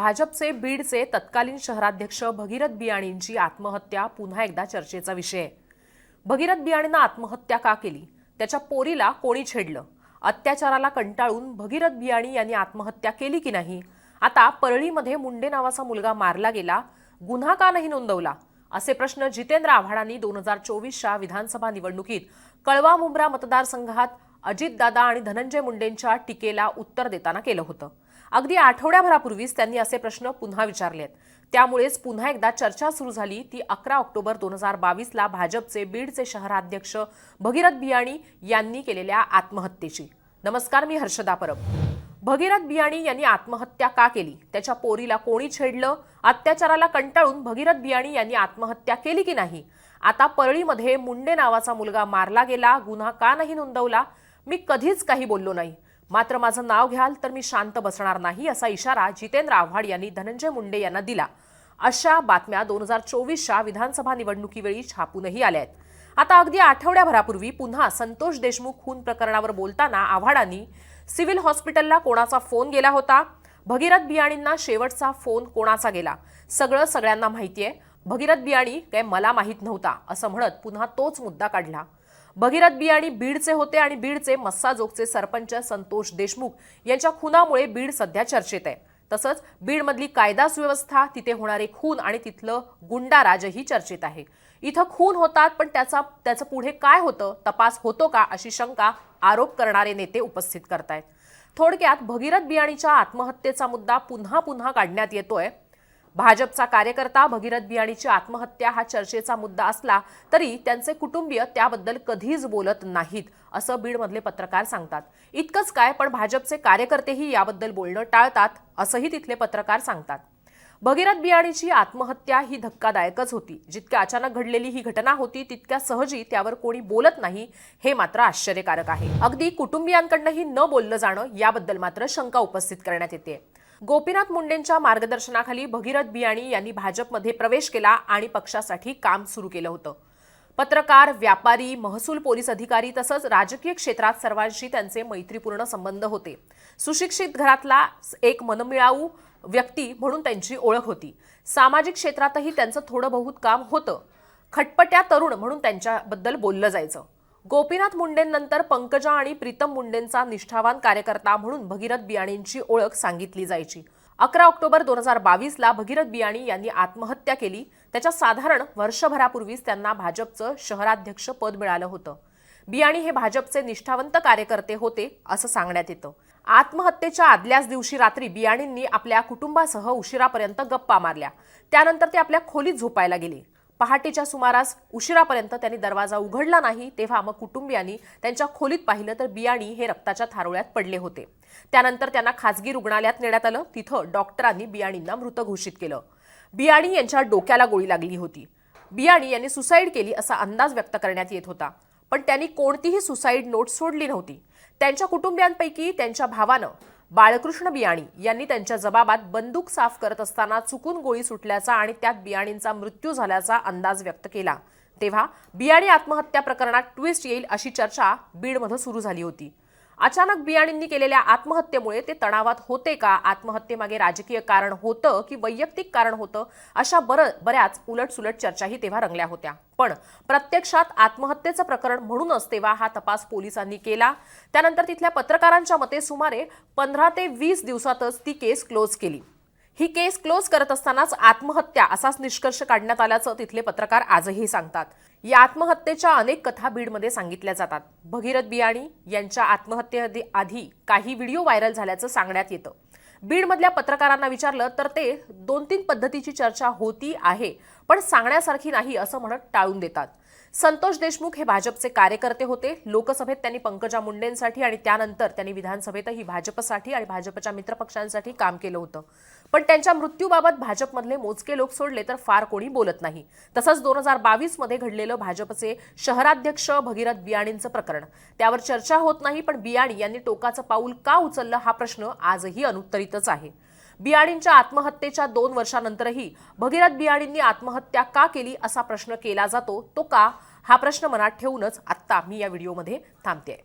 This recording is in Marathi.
भाजपचे बीडचे तत्कालीन शहराध्यक्ष भगीरथ बियाणींची आत्महत्या पुन्हा एकदा चर्चेचा विषय. आहे भगीरथ बियाणींना आत्महत्या का केली? त्याच्या पोरीला कोणी छेडलं? अत्याचाराला कंटाळून भगीरथ बियाणी यांनी आत्महत्या केली की नाही? आता परळीमध्ये मुंडे नावाचा मुलगा मारला गेला गुन्हा का नाही नोंदवला? असे प्रश्न जितेंद्र आव्हाडांनी दोन हजार चोवीसच्या विधानसभा निवडणुकीत कळवा मुंब्रा मतदारसंघात अजितदादा आणि धनंजय मुंडेंच्या टीकेला उत्तर देताना केलं होतं. अगदी आठवड्याभरापूर्वीच त्यांनी असे प्रश्न पुन्हा विचारलेत. त्यामुळेच पुन्हा एकदा चर्चा सुरू झाली ती अकरा ऑक्टोबर दोन हजार बावीसला भाजपचे बीडचे शहराध्यक्ष भगीरथ बियाणी यांनी केलेल्या आत्महत्येची. नमस्कार मी हर्षदा परब. भगीरथ बियाणी यांनी आत्महत्या का केली? त्याच्या पोरीला कोणी छेडलं? अत्याचाराला कंटाळून भगीरथ बियाणी यांनी आत्महत्या केली की नाही? आता परळीमध्ये मुंडे नावाचा मुलगा मारला गेला गुन्हा का नाही नोंदवला? मी कधीच काही बोललो नाही. मात्र माझं नाव घ्याल तर मी शांत बसणार नाही असा इशारा जितेंद्र आव्हाड यांनी धनंजय मुंडे यांना दिला. अशा बातम्या दोन हजार चोवीसच्या विधानसभा निवडणुकीवेळी छापूनही आल्या आहेत. आता अगदी आठवड्याभरापूर्वी पुन्हा संतोष देशमुख खून प्रकरणावर बोलताना आव्हाडांनी सिव्हिल हॉस्पिटलला कोणाचा फोन गेला होता? भगीरथ बियाणींना शेवटचा फोन कोणाचा गेला? सगळं सगळ्यांना माहितीये. भगीरथ बियाणी काय मला माहीत नव्हता असं म्हणत पुन्हा तोच मुद्दा काढला. भगीरथ बियाणी बीडचे होते आणि बीडचे मस्साजोगचे सरपंच संतोष देशमुख यांच्या खुनामुळे बीड सध्या चर्चेत आहे. तसंच बीडमधली कायदा सुव्यवस्था तिथे होणारे खून आणि तिथलं गुंडाराजही चर्चेत आहे. इथं खून होतात पण त्याचा त्याचं पुढे काय होतं तपास होतो का अशी शंका आरोप करणारे नेते उपस्थित करतायत. थोडक्यात भगीरथ बियाणीच्या आत्महत्येचा मुद्दा पुन्हा पुन्हा काढण्यात येतोय. भाजपचा कार्यकर्ता भगीरथ बियाणीची आत्महत्या हा चर्चेचा मुद्दा असला तरी त्यांचे कुटुंबीय त्याबद्दल कधीच बोलत नाहीत असं बीडमधले पत्रकार सांगतात. इतकंच काय पण भाजपचे कार्यकर्तेही याबद्दल बोलणं टाळतात असंही तिथले पत्रकार सांगतात. भगीरथ बियाणीची आत्महत्या ही धक्कादायकच होती. जितक्या अचानक घडलेली ही घटना होती तितक्या सहजी त्यावर कोणी बोलत नाही हे मात्र आश्चर्यकारक आहे. अगदी कुटुंबियांकडनंही न बोललं जाणं याबद्दल मात्र शंका उपस्थित करण्यात येते. गोपीनाथ मुंडेंच्या मार्गदर्शनाखाली भगीरथ बियाणी यांनी भाजपमध्ये प्रवेश केला आणि पक्षासाठी काम सुरू केलं होतं. पत्रकार व्यापारी महसूल पोलीस अधिकारी तसंच राजकीय क्षेत्रात सर्वांशी त्यांचे मैत्रीपूर्ण संबंध होते. सुशिक्षित घरातला एक मनमिळाऊ व्यक्ती म्हणून त्यांची ओळख होती. सामाजिक क्षेत्रातही त्यांचं थोडं बहुत काम होतं. खटपट्या तरुण म्हणून त्यांच्याबद्दल बोललं जायचं. गोपीनाथ मुंडेंनंतर पंकजा आणि प्रीतम मुंडेंचा निष्ठावान कार्यकर्ता म्हणून भगीरथ बियाणींची ओळख सांगितली जायची. अकरा ऑक्टोबर दोन हजार बावीसला भगीरथ बियाणी यांनी आत्महत्या केली. त्याच्या साधारण वर्षभरापूर्वीच त्यांना भाजपचं शहराध्यक्ष पद मिळालं होतं. बियाणी हे भाजपचे निष्ठावंत कार्यकर्ते होते असं सांगण्यात येतं. आत्महत्येच्या आदल्याच दिवशी रात्री बियाणींनी आपल्या कुटुंबासह उशिरापर्यंत गप्पा मारल्या. त्यानंतर ते आपल्या खोलीत झोपायला गेले. पहाटेच्या सुमारास उशिरापर्यंत त्यांनी दरवाजा उघडला नाही तेव्हा मग कुटुंबियांनी त्यांच्या खोलीत पाहिलं तर बियाणी हे रक्ताच्या थारोळ्यात पडले होते. त्यानंतर त्यांना खासगी रुग्णालयात नेण्यात आलं. तिथं डॉक्टरांनी बियाणींना मृत घोषित केलं. बियाणी यांच्या डोक्याला गोळी लागली होती. बियाणी यांनी सुसाईड केली असा अंदाज व्यक्त करण्यात येत होता. पण त्यांनी कोणतीही सुसाईड नोट सोडली नव्हती. त्यांच्या कुटुंबियांपैकी त्यांच्या भावानं बाळकृष्ण बियाणी यांनी त्यांच्या जबाबात बंदूक साफ करत असताना चुकून गोळी सुटल्याचा आणि त्यात बियाणींचा मृत्यू झाल्याचा अंदाज व्यक्त केला. तेव्हा बियाणी आत्महत्या प्रकरणात ट्विस्ट येईल अशी चर्चा बीडमध्ये सुरू झाली होती. अचानक बियाणींनी केलेल्या आत्महत्येमुळे ते तणावात होते का? आत्महत्येमागे राजकीय कारण होतं की वैयक्तिक कारण होतं? अशा बर बऱ्याच उलटसुलट चर्चाही तेव्हा रंगल्या होत्या. पण प्रत्यक्षात आत्महत्येचं प्रकरण म्हणूनच तेव्हा हा तपास पोलिसांनी केला. त्यानंतर तिथल्या पत्रकारांच्या मते सुमारे पंधरा ते वीस दिवसातच ती केस क्लोज केली. ही केस क्लोज करत असतानाच आत्महत्या असाच निष्कर्ष काढण्यात आल्याचं तिथले पत्रकार आजही सांगतात. या आत्महत्येच्या अनेक कथा बीडमध्ये सांगितल्या जातात. भगीरथ बियाणी यांच्या आत्महत्येआधी आधी काही व्हिडिओ व्हायरल झाल्याचं सांगण्यात येतं. बीडमधल्या पत्रकारांना विचारलं तर ते दोन तीन पद्धतीची चर्चा होती आहे पण सांगण्यासारखी नाही असं म्हणत टाळून देतात. संतोष देशमुख हे भाजपचे कार्यकर्ते होते. लोकसभेत त्यांनी पंकजा मुंडेंसाठी आणि त्यानंतर त्यांनी विधानसभेतही भाजपसाठी आणि भाजपच्या मित्रपक्षांसाठी काम केलं होतं. पण त्यांच्या मृत्यूबाबत भाजपमधले मोजके लोक सोडले तर फार कोणी बोलत नाही. तसंच दोन हजार बावीसमध्ये घडलेलं भाजपचे शहराध्यक्ष भगीरथ बियाणींचं प्रकरण. त्यावर चर्चा होत नाही पण बियाणी यांनी टोकाचं पाऊल का उचललं हा प्रश्न आजही अनुत्तरितच आहे. बियाणींच्या आत्महत्येच्या दोन वर्षानंतरही भगीरथ बियाणींनी आत्महत्या का केली असा प्रश्न केला जातो? तो का? हा प्रश्न मनात ठेवूनच आत्ता मी या व्हिडिओमध्ये थांबते